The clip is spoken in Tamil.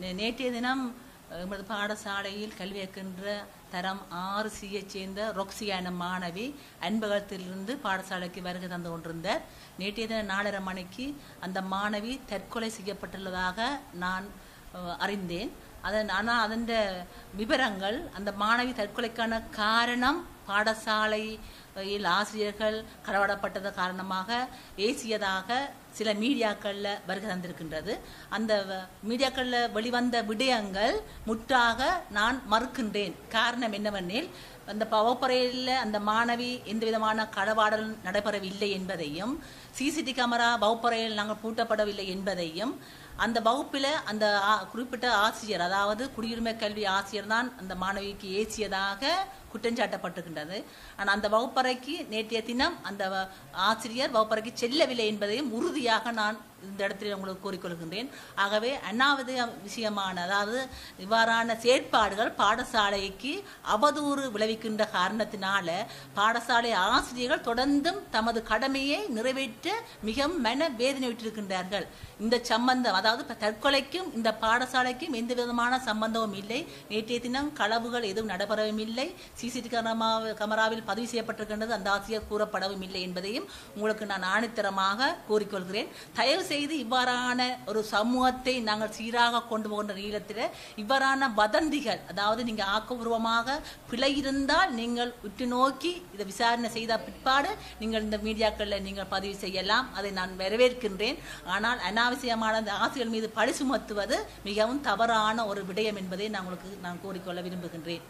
நே- நேற்றைய தினம் எமது பாடசாலையில் கல்வி கற்கின்ற தரம் ஆறு சியைச் சேர்ந்த ரொக்ஸியா மாணவி அன்பகத்திலிருந்து பாடசாலைக்கு வருகை தந்து கொண்டிருந்தார். நேற்றைய தினம் நாலரை மணிக்கு அந்த மாணவி தற்கொலை செய்யப்பட்டுள்ளதாக நான் அறிந்தேன். அதன் ஆனால் அதன் விவரங்கள் அந்த மாணவி தற்கொலைக்கான காரணம் பாடசாலை ஆசிரியர்கள் களவாடப்பட்டது காரணமாக ஏசியதாக சில மீடியாக்களில் வருகை தந்திருக்கின்றது. அந்த மீடியாக்களில் வெளிவந்த விடயங்கள் முற்றாக நான் மறுக்கின்றேன். காரணம் என்னவெனில் அந்த வகுப்பறையில் அந்த மாணவி எந்த விதமான களவாடல் நடைபெறவில்லை என்பதையும் சிசிடி கேமரா வகுப்பறையில் நாங்கள் பூட்டப்படவில்லை என்பதையும் அந்த வகுப்பில் அந்த குறிப்பிட்ட ஆசிரியர் அதாவது குடியுரிமை கல்வி ஆசிரியர் தான் அந்த மாணவிக்கு ஏசியதாக குற்றஞ்சாட்டப்பட்டிருக்கின்றது. ஆனால் அந்த வகுப்பறை வகுப்பறைக்கு நேற்றைய தினம் அந்த ஆசிரியர் வகுப்பறைக்கு செல்லவில்லை என்பதையும் உறுதியாக நான் இந்த இடத்தில் உங்களுக்கு கூறிக்கொள்கின்றேன். ஆகவே அண்ணாவது விஷயமான அதாவது இவ்வாறான செயற்பாடுகள் பாடசாலைக்கு அவதூறு விளைவிக்கின்ற காரணத்தினால பாடசாலை ஆசிரியர்கள் தொடர்ந்தும் தமது கடமையை நிறைவேற்ற மிகவும் மன வேதனை விட்டிருக்கின்றார்கள் இந்த சம்பந்தம் அதாவது தற்கொலைக்கும் இந்த பாடசாலைக்கும் எந்த விதமான சம்பந்தமும் இல்லை. நேற்றைய தினம் களவுகள் எதுவும் நடைபெறவும் இல்லை. சிசிடி கேமராவில் பதிவு இருக்கின்றது அந்த ஆசிரியர் கூறப்படவும் இல்லை என்பதையும் உங்களுக்கு நான் ஆணித்தரமாக கூறிக்கொள்கிறேன். தயவு செய்து இவ்வாறான ஒரு சமூகத்தை நாங்கள் சீராக கொண்டு போகின்ற நீளத்தில் இவ்வாறான வதந்திகள் அதாவது நீங்கள் ஆக்கப்பூர்வமாக பிழை இருந்தால் நீங்கள் உற்று நோக்கி இதை விசாரணை செய்த பிற்பாடு நீங்கள் இந்த மீடியாக்களில் நீங்கள் பதிவு செய்யலாம். அதை நான் வரவேற்கின்றேன். ஆனால் அனாவசியமான அந்த ஆசிரியர் மீது பழி சுமத்துவது மிகவும் தவறான ஒரு விடயம் என்பதை நான் உங்களுக்கு நான் கூறிக்கொள்ள விரும்புகின்றேன்.